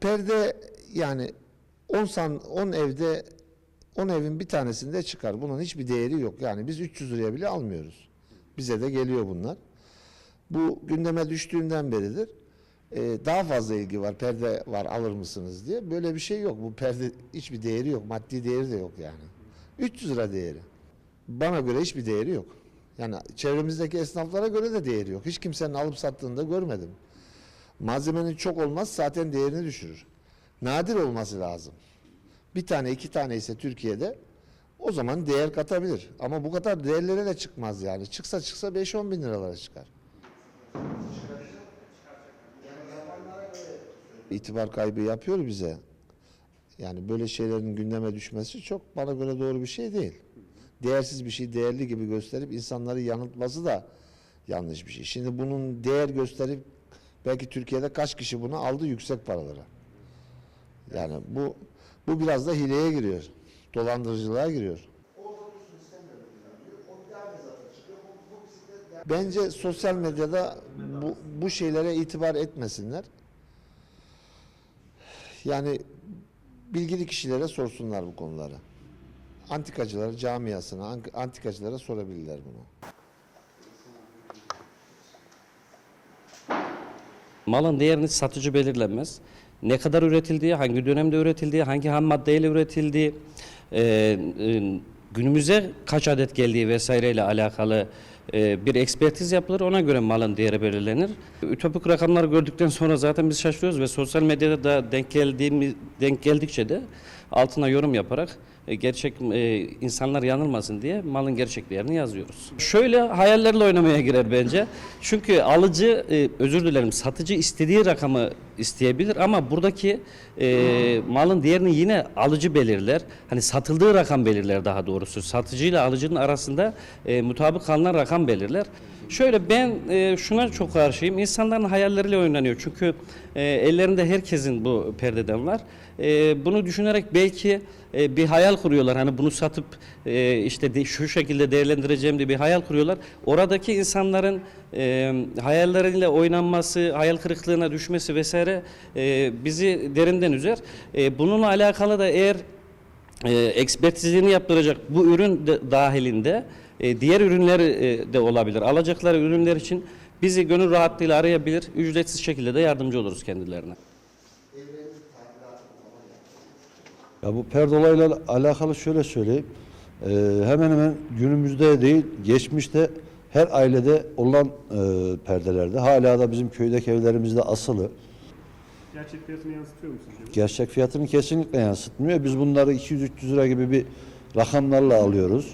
Perde yani 10 san 10 evde 10 evin bir tanesinde çıkar. Bunun hiçbir değeri yok. Yani biz 300 liraya bile almıyoruz. Bize de geliyor bunlar. Bu gündeme düştüğünden beridir. Ee, daha fazla ilgi var. Perde var alır mısınız diye. Böyle bir şey yok. Bu perde hiçbir değeri yok. Maddi değeri de yok yani. 300 lira değeri. Bana göre hiçbir değeri yok. Yani çevremizdeki esnaflara göre de değeri yok. Hiç kimsenin alıp sattığını da görmedim. Malzemenin çok olmaz zaten değerini düşürür. Nadir olması lazım. Bir tane iki tane ise Türkiye'de o zaman değer katabilir. Ama bu kadar değerlere de çıkmaz yani. Çıksa çıksa 5-10 bin liralara çıkar. İtibar kaybı yapıyor bize. Yani böyle şeylerin gündeme düşmesi çok bana göre doğru bir şey değil. Değersiz bir şey değerli gibi gösterip insanları yanıltması da yanlış bir şey. Şimdi bunun değer gösterip belki Türkiye'de kaç kişi bunu aldı yüksek paralara. Yani bu bu biraz da hileye giriyor. Dolandırıcılığa giriyor. Bence sosyal medyada bu, bu şeylere itibar etmesinler. Yani bilgili kişilere sorsunlar bu konuları. Antikacılara, camiasına, an- antikacılara sorabilirler bunu. Malın değerini satıcı belirlenmez. Ne kadar üretildiği, hangi dönemde üretildiği, hangi ham maddeyle üretildiği, e, e, günümüze kaç adet geldiği vesaireyle alakalı e, bir ekspertiz yapılır. Ona göre malın değeri belirlenir. Ütopik rakamları gördükten sonra zaten biz şaşırıyoruz ve sosyal medyada da denk geldiğimiz denk geldikçe de altına yorum yaparak e, gerçek e, insanlar yanılmasın diye malın gerçek değerini yazıyoruz. Şöyle hayallerle oynamaya girer bence. Çünkü alıcı e, özür dilerim satıcı istediği rakamı isteyebilir ama buradaki malın değerini yine alıcı belirler. Hani satıldığı rakam belirler daha doğrusu. Satıcıyla alıcının arasında mutabık kalınan rakam belirler. Şöyle ben e, şuna çok karşıyım. İnsanların hayalleriyle oynanıyor. Çünkü e, ellerinde herkesin bu perdeden var. E, bunu düşünerek belki e, bir hayal kuruyorlar. Hani bunu satıp e, işte de, şu şekilde değerlendireceğim diye bir hayal kuruyorlar. Oradaki insanların e, hayalleriyle oynanması, hayal kırıklığına düşmesi vesaire e, bizi derinden üzer. E, bununla alakalı da eğer e, ekspertizini yaptıracak bu ürün de, dahilinde e, diğer ürünler e, de olabilir. Alacakları ürünler için bizi gönül rahatlığıyla arayabilir. Ücretsiz şekilde de yardımcı oluruz kendilerine. Ya bu perde olayla alakalı şöyle söyleyeyim. Ee, hemen hemen günümüzde değil, geçmişte her ailede olan e, perdelerde. Hala da bizim köydeki evlerimizde asılı. Gerçek fiyatını yansıtıyor musunuz? Gerçek fiyatını kesinlikle yansıtmıyor. Biz bunları 200-300 lira gibi bir rakamlarla alıyoruz.